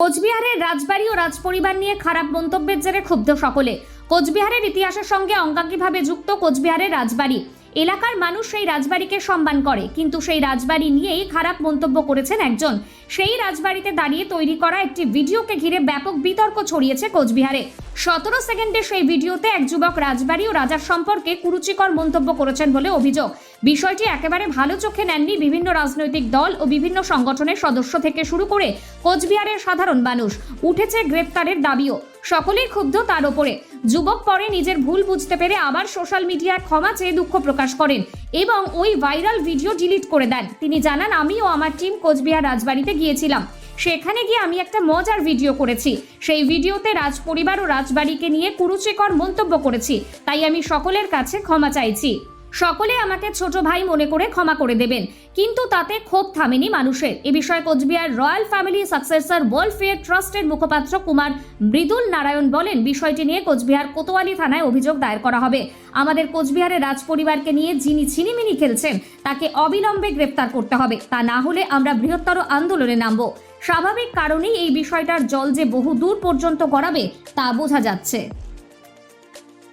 কোচবিহারের রাজবাড়ি ও রাজপরিবার নিয়ে খারাপ মন্তব্যের জেরে ক্ষুব্ধ সকলে। কোচবিহারের ইতিহাসের সঙ্গে অঙ্গাঙ্গিভাবে যুক্ত কোচবিহারের রাজবাড়ি। এলাকার মানুষ সেই রাজবাড়িকে সম্মান করে, কিন্তু সেই রাজবাড়ি নিয়েই খারাপ মন্তব্য করেছেন একজন। সেই রাজবাড়িতে দাঁড়িয়ে তৈরি করা একটি ভিডিওকে ঘিরে ব্যাপক বিতর্ক ছড়িয়েছে কোচবিহারে। সতেরো সেকেন্ডে সেই ভিডিওতে এক যুবক রাজবাড়ি ও রাজার সম্পর্কে কুরুচিকর মন্তব্য করেছেন বলে অভিযোগ। বিষয়টি একেবারে ভালো চোখে নেননি বিভিন্ন রাজনৈতিক দল ও বিভিন্ন সংগঠনের সদস্য থেকে শুরু করে কোচবিহারের সাধারণ মানুষ। উঠেছে গ্রেপ্তারের দাবিও। সকলেই ক্ষুব্ধ তার ওপরে। যুবক পরে নিজের ভুল বুঝতে পেরে আবার সোশ্যাল মিডিয়ায় ক্ষমা চেয়ে দুঃখ প্রকাশ করেন এবং ওই ভাইরাল ভিডিও ডিলিট করে দেন। তিনি জানান আমি ও আমার টিম কোচবিহার রাজবাড়িতে গিয়েছিলাম। সেখানে গিয়ে আমি একটা মজার ভিডিও করেছি। সেই ভিডিওতে রাজ পরিবার ও রাজবাড়িকে নিয়ে কুরুচিকর মন্তব্য করেছি। তাই আমি সকলের কাছে ক্ষমা চাইছি। সকলে আমাকে ছোট ভাই মনে করে ক্ষমা করে দেবেন, কিন্তু তাতে ক্ষোভ থামেনি মানুষের। এ বিষয়ে Cooch Behar royal family successor welfare ট্রাস্টের মুখপাত্র কুমার মৃদুল নারায়ণ বলেন, বিষয়টি নিয়ে কোচবিহার কোতোয়ালি থানায় অভিযোগ দায়ের করা হবে। আমাদের কোচবিহারের রাজপরিবারকে নিয়ে যিনি ছিনিমিনি খেলছেন, তাকে অবিলম্বে গ্রেপ্তার করতে হবে। তা না হলে আমরা বৃহত্তর আন্দোলনে নামব। স্বাভাবিক কারণেই এই বিষয়টার জল যে বহু দূর পর্যন্ত গড়াবে, তা বোঝা যাচ্ছে।